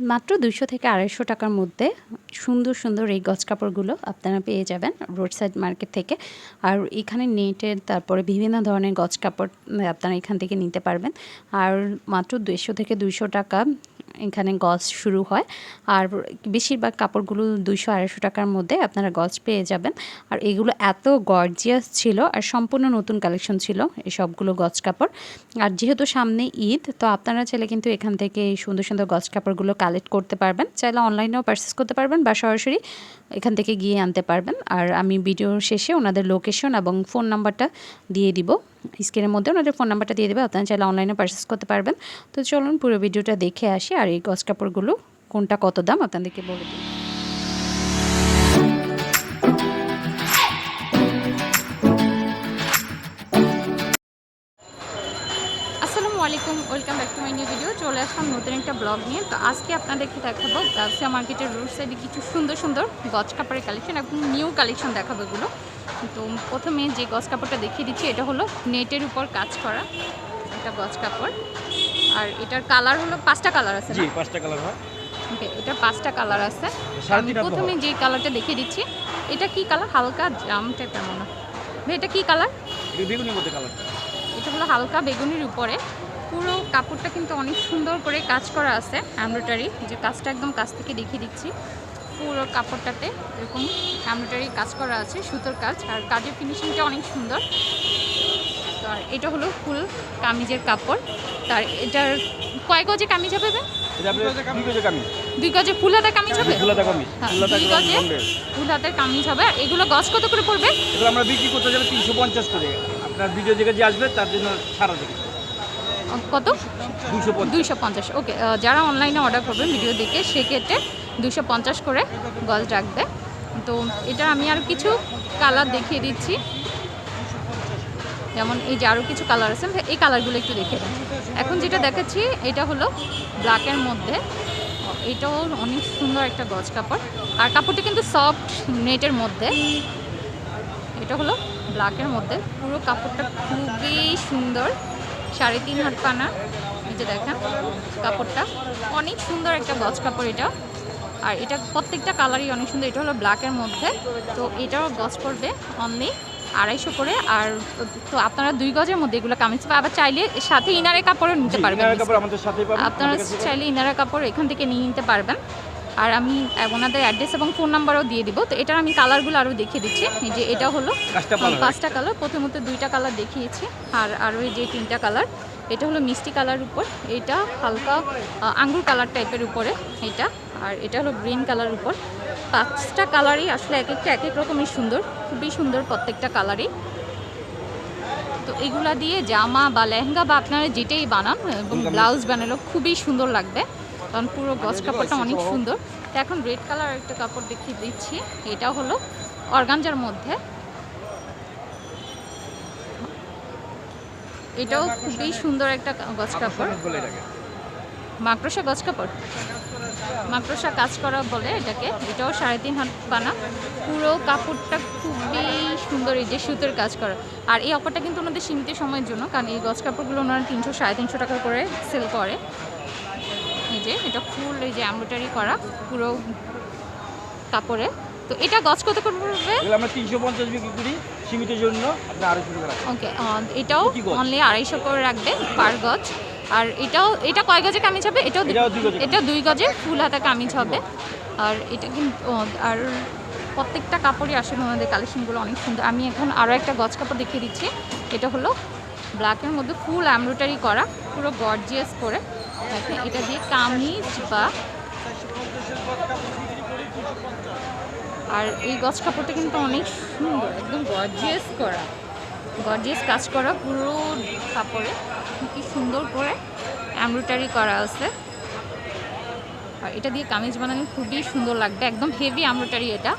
মাত্র দুইশো থেকে আড়াইশো টাকার মধ্যে সুন্দর সুন্দর এই গজ কাপড়গুলো আপনারা পেয়ে যাবেন রোড সাইড মার্কেট থেকে। আর এখানে নেটের তারপরে বিভিন্ন ধরনের গছ কাপড় আপনারা এখান থেকে নিতে পারবেন। আর মাত্র দুইশো থেকে দুইশো টাকা এখানে গজ শুরু হয়। আর বেশিরভাগ কাপড়গুলো দুইশো আড়াইশো টাকার মধ্যে আপনারা গজ পেয়ে যাবেন। আর এগুলো এত গর্জিয়াস ছিল আর সম্পূর্ণ নতুন কালেকশন ছিল এই সবগুলো গজ কাপড়। আর যেহেতু সামনে ঈদ, তো আপনারা চাইলে কিন্তু এখান থেকে এই সুন্দর সুন্দর গজ কাপড়গুলো কালেক্ট করতে পারবেন। চাইলে অনলাইনেও পারচেস করতে পারবেন বা সরাসরি এখান থেকে গিয়ে আনতে পারবেন। আর আমি ভিডিওর শেষে ওনাদের লোকেশন এবং ফোন নাম্বারটা দিয়ে দিব। স্ক্রিনের মধ্যে ওনাদের ফোন নাম্বারটা দিয়ে দেবে, আপনারা চাইলে অনলাইনে পারচেস করতে পারবেন। তো চলুন পুরো ভিডিওটা দেখে আসি, আর এই গজ কাপড়গুলো কোনটা কত দাম, আপনাদেরকে বলে দিই। Welcome back to my new video. চলে আসলাম নতুন একটা ব্লগ নিয়ে। তো আজকে আপনাদেরকে দেখাবো গাউসিয়া মার্কেটের রোড সাইডে কিছু সুন্দর সুন্দর গজ কাপড়ের কালেকশন এবং নিউ কালেকশন দেখাবো এগুলো। তো প্রথমে যে গজ কাপড়টা দেখিয়ে দিচ্ছি এটা হলো নেটের উপর কাজ করা এটা গজ কাপড়। আর এটার কালার হলো পাঁচটা কালার আছে জি পাঁচটা কালার হয়। ওকে এটার পাঁচটা কালার আছে। আমি প্রথমে যে কালারটা দেখিয়ে দিচ্ছি এটা কি কালার হালকা জাম টাইপের মনে এটা কি কালার এটা মধ্যে কালারটা এটা হলো হালকা বেগুনির উপরে। পুরো কাপড়টা কিন্তু অনেক সুন্দর করে কাজ করা আছে এমব্রয়ডারি। যে কাজটা একদম কাছ থেকে দেখিয়ে দিচ্ছি। পুরো কাপড়টাতে এরকম এমব্রয়ডারি কাজ করা আছে সুতোর কাজ। আর কাজের ফিনিশিংটা অনেক সুন্দর। তো আর এটা হলো ফুল কামিজের কাপড়। তার এটার কয় গজে কামিজ হবে দুই গজে ফুল হাতের কামিজ হবে? হ্যাঁ, দুই গজে ফুল হাতের কামিজ হবে। আর এগুলো গজ কত করে পড়বে? এগুলো আমরা বিক্রি করতে যাবে তিনশো পঞ্চাশ করে। আপনার ভিডিও দেখে যে আসবে তার জন্য ছাড়া দেবে কত? দুইশো পঞ্চাশ। ওকে যারা অনলাইনে অর্ডার করবেন ভিডিও দেখে সেক্ষেত্রে দুশো পঞ্চাশ করে গজ রাখবে। তো এটা আমি আর কিছু কালার দেখিয়ে দিচ্ছি। যেমন এই যে আরও কিছু কালার আছে এই কালারগুলো একটু দেখে এখন যেটা দেখাচ্ছি এটা হলো ব্ল্যাকের মধ্যে। এটাও অনেক সুন্দর একটা গজ কাপড়। আর কাপড়টা কিন্তু সফট নেটের মধ্যে। এটা হলো ব্ল্যাকের মধ্যে। পুরো কাপড়টা খুবই সুন্দর। সাড়ে তিন হাত পানা এই যে দেখেন কাপড়টা। অনেক সুন্দর একটা গজ কাপড় এটা। আর এটা প্রত্যেকটা কালারই অনেক সুন্দর। এটা হলো ব্ল্যাকের মধ্যে। তো এটাও গজ পড়বে অনলি আড়াইশো করে। আর তো আপনারা দুই গজের মধ্যে এগুলো কামিজ পাবে আবার চাইলে সাথে ইনারের কাপড়ও নিতে পারবেন। ইনারের আপনারা চাইলে ইনারা কাপড় এখান থেকে নিয়ে নিতে পারবেন। আর আমি ওনাদের অ্যাড্রেস এবং ফোন নাম্বারও দিয়ে দিব। তো এটার আমি কালারগুলো আরও দেখিয়ে দিচ্ছি। এই যে এটা হলো। পাঁচটা কালার প্রথমত দুইটা কালার দেখিয়েছি। আর আরও এই যে তিনটা কালার এটা হলো মিষ্টি কালার উপর। এটা হালকা আঙ্গুর কালার টাইপের উপরে এটা। আর এটা হলো গ্রিন কালার উপর। পাঁচটা কালারই আসলে এক একটা এক এক রকমই সুন্দর। খুবই সুন্দর প্রত্যেকটা কালারই তো এগুলা দিয়ে জামা বা লেহেঙ্গা বা আপনারা যেটাই বানান এবং ব্লাউজ বানালেও খুবই সুন্দর লাগবে। কারণ পুরো গজ কাপড়টা অনেক সুন্দর। তো এখন রেড কালার একটা কাপড় দেখিয়ে দিচ্ছি। এটা হলো অর্গানজার মধ্যে। এটাও খুবই সুন্দর একটা গজ কাপড়। মাকড়সা গজ কাপড়। মাকড়সা কাজ করা বলে এটাকে। এটাও সাড়ে তিন হাত বানা। পুরো কাপড়টা খুবই সুন্দর এই যে সুতোর কাজ করা। আর এই অফারটা কিন্তু ওনাদের সীমিত সময়ের জন্য কারণ এই গজ কাপড়গুলো ওনারা তিনশো সাড়ে তিনশো টাকা করে সেল করে। এই যে এটা ফুল এই যে এমব্রয়ডারি করা পুরো কাপড়ে। তো এটা গজ কত করে পড়বে? আমরা তিনশো পঞ্চাশ বিক্রি করি সীমিত জন্য আপনি আড়াইশো টাকা রাখবেন। ওকে এটাও অনলি আড়াইশো করে রাখবে পার গজ। আর এটাও এটা কয় গজে কামিজ হবে? এটাও এটা দুই গজে ফুল হাতা কামিজ হবে। আর এটা কিন্তু আর প্রত্যেকটা কাপড়ই আসলে ওনাদের কালেকশনগুলো অনেক সুন্দর। আমি এখন আরও একটা গজ কাপড় দেখিয়ে দিচ্ছি। এটা হলো ব্ল্যাকের মধ্যে ফুল এমব্রয়ডারি করা পুরো গর্জিয়াস করে। দেখেন, এটা দিয়ে কামিজ বা আর এই গছ কাপড়টা কিন্তু অনেক সুন্দর, একদম গর্জিয়াস করা গর্জিয়াস কাজ করা পুরো কাপড়ে, কি সুন্দর করে এমব্রয়ডারি করা আছে। আর এটা দিয়ে কামিজ বানানো খুবই সুন্দর লাগবে, একদম হেভি এমব্রয়ডারি এটা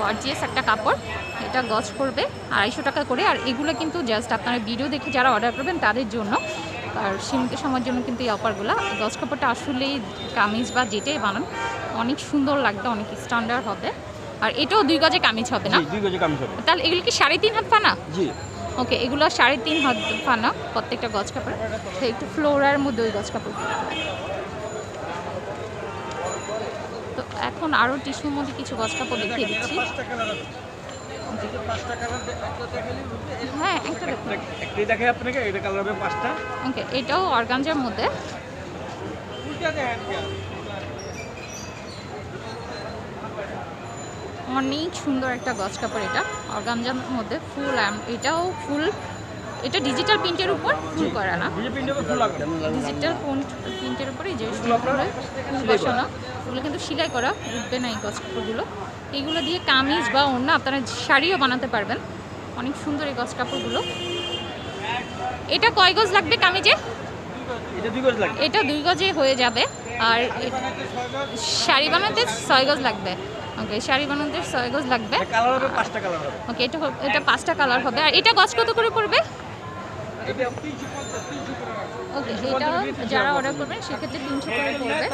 গর্জিয়াস একটা কাপড়, এটা গছ করবে আড়াইশো টাকা করে। আর এগুলো কিন্তু জাস্ট আপনারা ভিডিও দেখে যারা অর্ডার করবেন তাদের জন্য আর সীমিত সময়ের জন্য কিন্তু এই অফারগুলো। গজ কাপড়টা আসলেই কামিজ বা যেটাই বানান অনেক সুন্দর লাগবে অনেক স্ট্যান্ডার্ড হবে। আর এটাও দুই গজে কামিজ হবে না? দুই কেজি কামি হবে। তাহলে এগুলো কি সাড়ে তিন হাত পানা? জি। ওকে এগুলো সাড়ে তিন হাত পানা প্রত্যেকটা গজ কাপড়। তো একটু ফ্লোরার মধ্যে ওই গজ কাপড় তো এখন আরও টিস্যুর মধ্যে কিছু গজ কাপড় দেখিয়ে দিচ্ছি। হ্যাঁ একটা একটাই আপনাকে এটা কালার হবে পাঁচটা। ওকে এটাও অর্গানজার মধ্যে। অনেক সুন্দর একটা গছ কাপড় এটা অর্গানজার মধ্যে ফুল এটাও ফুল এটা ডিজিটাল প্রিন্টের উপর ফুল করা না। ডিজিটাল প্রিন্টের উপরে যে ফুল বসানো এগুলো কিন্তু সেলাই করা উঠবে না এই কাপড়গুলো এইগুলো দিয়ে কামিজ বা অন্য আপনারা শাড়িও বানাতে পারবেন। অনেক সুন্দর এই গজ কাপড়গুলো এটা কয় গজ লাগবে কামিজে? এটা দুই গজ হয়ে যাবে। আর শাড়ি বানাতে ছয় গজ লাগবে। ওকে শাড়ি বানাতে ছয় গজ লাগবে। ওকে এটা এটা পাঁচটা কালার হবে। আর এটা গজ কত করে পড়বে? ওকে এটা যারা অর্ডার করবেন সেক্ষেত্রে তিনশো করে পড়বে।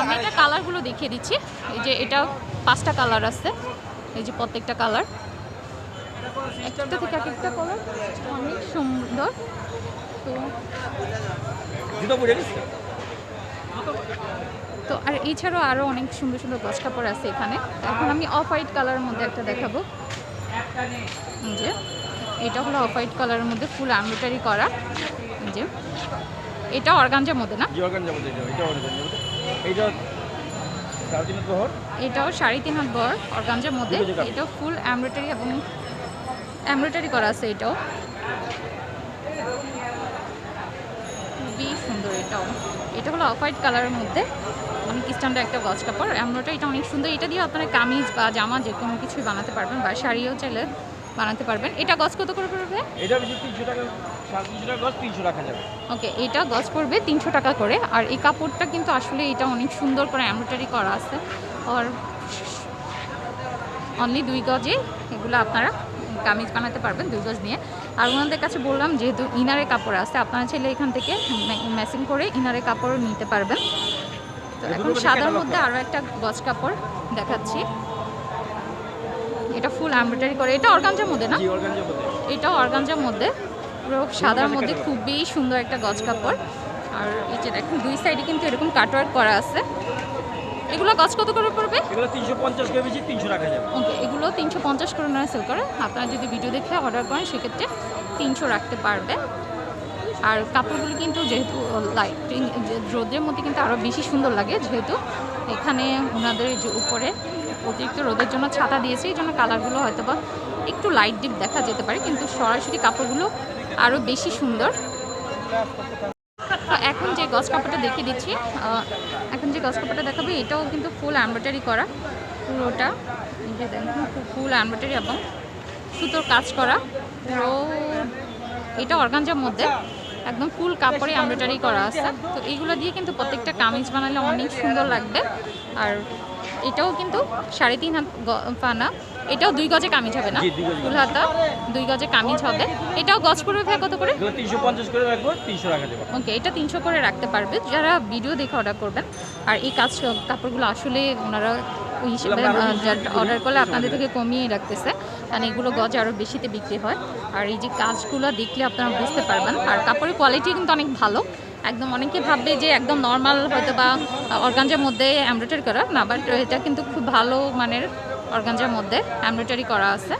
আমি এটা কালারগুলো দেখিয়ে দিচ্ছি। এই যে এটা পাঁচটা কালার আছে। এই যে প্রত্যেকটা কালার একটা থেকে এক একটা কালার অনেক সুন্দর। তো তো আর এছাড়াও আরও অনেক সুন্দর সুন্দর গছ কাপড় আছে এখানে। এখন আমি অফ হোয়াইট কালারের মধ্যে একটা দেখাবো। যে। এটা হলো অফ হোয়াইট কালারের মধ্যে ফুল এমব্রয়ডারি করা। যে। এটা অর্গানজার মধ্যে না? এটাও সাড়ে তিন হাত বর অর্গানজার মধ্যে। এটাও ফুল এমব্রয়ডারি এবং এমব্রয়ডারি করা আছে এটাও। খুবই সুন্দর এটাও। এটা হলো অফ হোয়াইট কালারের মধ্যে। অনেক স্ট্যান্ডার্ড একটা গজ কাপড়। এমব্রয়ডারি এটা অনেক সুন্দর। এটা দিয়ে আপনারা কামিজ বা জামা যে কোনো কিছুই বানাতে পারবেন বা শাড়িও চাইলে বানাতে পারবেন। এটা গজ কত করে পড়বে? এটা বেশি তিনশো টাকা ওকে এটা গজ পড়বে তিনশো টাকা করে। আর এই কাপড়টা কিন্তু আসলে এটা অনেক সুন্দর করে এমব্রয়ডারি করা আছে। আর অনলি দুই গজে এগুলো আপনারা কামিজ বানাতে পারবেন দুই গজ নিয়ে। আর ওনাদের কাছে বললাম যেহেতু ইনারে কাপড় আছে আপনারা চাইলে এখান থেকে ম্যাচিং করে ইনারে কাপড় নিতে পারবেন। তো এখন সাদার মধ্যে। আরও একটা গজ কাপড় দেখাচ্ছি। ফুল এমব্রয়ডারি করে। এটা অর্গানজার মধ্যে না? এটাও অর্গানজার মধ্যে। পুরো সাদার মধ্যে খুবই সুন্দর একটা গজ কাপড়। আর এই যে দেখুন দুই সাইডে কিন্তু এরকম কাটওয়ার্ক করা আছে। এগুলো গজ কত করে পড়বে? এগুলো তিনশো পঞ্চাশ করে বেশি তিনশো রাখা যাবে। ওকে এগুলো তিনশো পঞ্চাশ করে নয় সেল করে। আপনারা যদি ভিডিও দেখে অর্ডার করেন সেক্ষেত্রে তিনশো রাখতে পারবে। আর কাপড়গুলো কিন্তু যেহেতু লাইটিং রোদের মধ্যে কিন্তু আরও বেশি সুন্দর লাগে যেহেতু এখানে ওনাদের যে উপরে অতিরিক্ত রোদের জন্য ছাতা দিয়েছে, এই জন্য কালারগুলো হয়তো বা একটু লাইট ডিপ দেখা যেতে পারে, কিন্তু সরাসরি কাপড়গুলো আরও বেশি সুন্দর। এখন যে গজ কাপড়টা দেখিয়ে দিচ্ছি এখন যে গজ কাপড়টা দেখাবো, এটাও কিন্তু ফুল এমব্রয়ডারি করা, পুরোটা ফুল এমব্রয়ডারি এবং সুতোর কাজ করা, পুরো এটা অর্গানজার মধ্যে, একদম ফুল কাপড়ে এমব্রয়ডারি করা আছে। তো এইগুলো দিয়ে কিন্তু প্রত্যেকটা কামিজ বানালে অনেক সুন্দর লাগবে, আর এটাও কিন্তু সাড়ে তিন হাত পানা। এটাও দুই গজে কামিজ হবে না? ফুল হাতা দুই গজে কামিজ হবে। এটাও গজ পড়বে ভাই কত করে? তিনশো পঞ্চাশ করে রাখব তিনশো রাখা যাবে ওকে এটা তিনশো করে রাখতে পারবে। যারা ভিডিও দেখে অর্ডার করবেন আর এই কাজ কাপড়গুলো আসলে ওনারা ওই হিসেবে। অর্ডার করলে আপনাদের থেকে কমিয়ে রাখতেছে। কারণ এগুলো গজ আরও বেশিতে বিক্রি হয়। আর এই যে কাজগুলো দেখলে আপনারা বুঝতে পারবেন। আর কাপড়ের কোয়ালিটি কিন্তু অনেক ভালো। একদম অনেকে ভাববে যে একদম নর্মাল হয়তো বা অর্গানজার মধ্যে এমব্রয়ডারি করা, না বাট এটা কিন্তু খুব ভালো মানের অর্গানজার মধ্যে এমব্রয়ডারি করা আছে।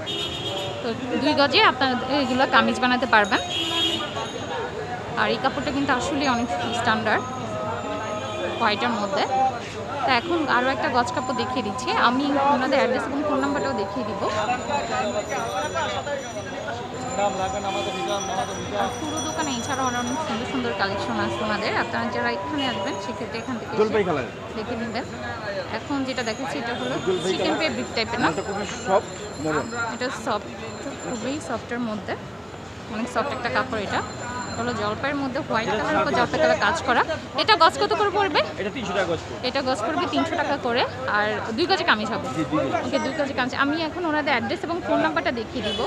তো দুই গজে আপনার এগুলো কামিজ বানাতে পারবেন। আর এই কাপড়টা কিন্তু আসলে অনেক স্ট্যান্ডার্ড হোয়াইটের মধ্যে। তো এখন আরও একটা গজ কাপড় দেখিয়ে দিচ্ছি। আমি ওনাদের অ্যাড্রেস এবং ফোন নাম্বারটাও দেখিয়ে দিব। পুরো দোকানে এছাড়াও আরও অনেক সুন্দর সুন্দর কালেকশন আছে ওনাদের। আপনারা যারা এখানে আসবেন সেক্ষেত্রে এখান থেকে দেখে নেবেন। এখন যেটা দেখাচ্ছি এটা হলো চিকেন কালার। ফেব্রিক টাইপের না? এটা সফট খুবই সফটের মধ্যে। অনেক সফট একটা কাপড় এটা। হলো জলপাইয়ের মধ্যে হোয়াইট কালার উপর জলপাই কালার কাজ করা। এটা গজ কত করে পড়বে? এটা তিনশো টাকা গজ এটা গজ করবে তিনশো টাকা করে। আর দুই গজে কামিজ হবে। ওকে দুই গজে কামিজ। আমি এখন ওনাদের অ্যাড্রেস এবং ফোন নাম্বারটা দেখিয়ে দিব।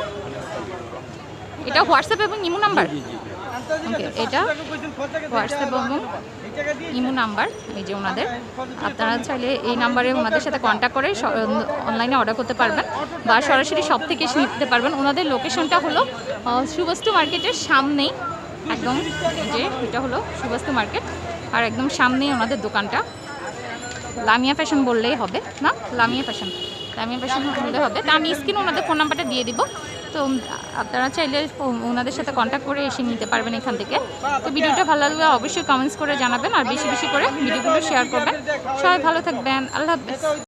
এটা হোয়াটসঅ্যাপ এবং ইমো নাম্বার? ওকে এটা হোয়াটসঅ্যাপ এবং ইমো নাম্বার এই যে ওনাদের। আপনারা চাইলে এই নাম্বারে ওনাদের সাথে কন্ট্যাক্ট করে অনলাইনে অর্ডার করতে পারবেন বা সরাসরি সব থেকে এসে নিতে পারবেন। ওনাদের লোকেশনটা হলো সুবস্তু মার্কেটের সামনেই একদম যে এটা হলো সুবস্তু মার্কেট। আর একদম সামনেই ওনাদের দোকানটা। লামিয়া ফ্যাশন বললেই হবে, না? লামিয়া ফ্যাশন। লামিয়া ফ্যাশন বললে হবে। তো আমি স্ক্রিনে ওনাদের ফোন নাম্বারটা দিয়ে দিব। তো আপনারা চাইলে ওনাদের সাথে কন্ট্যাক্ট করে এসে নিতে পারবেন এখান থেকে। তো ভিডিওটা ভালো লাগলে অবশ্যই কমেন্টস করে জানাবেন। আর বেশি বেশি করে ভিডিওগুলো শেয়ার করবেন। সবাই ভালো থাকবেন। আল্লাহ হাফেজ।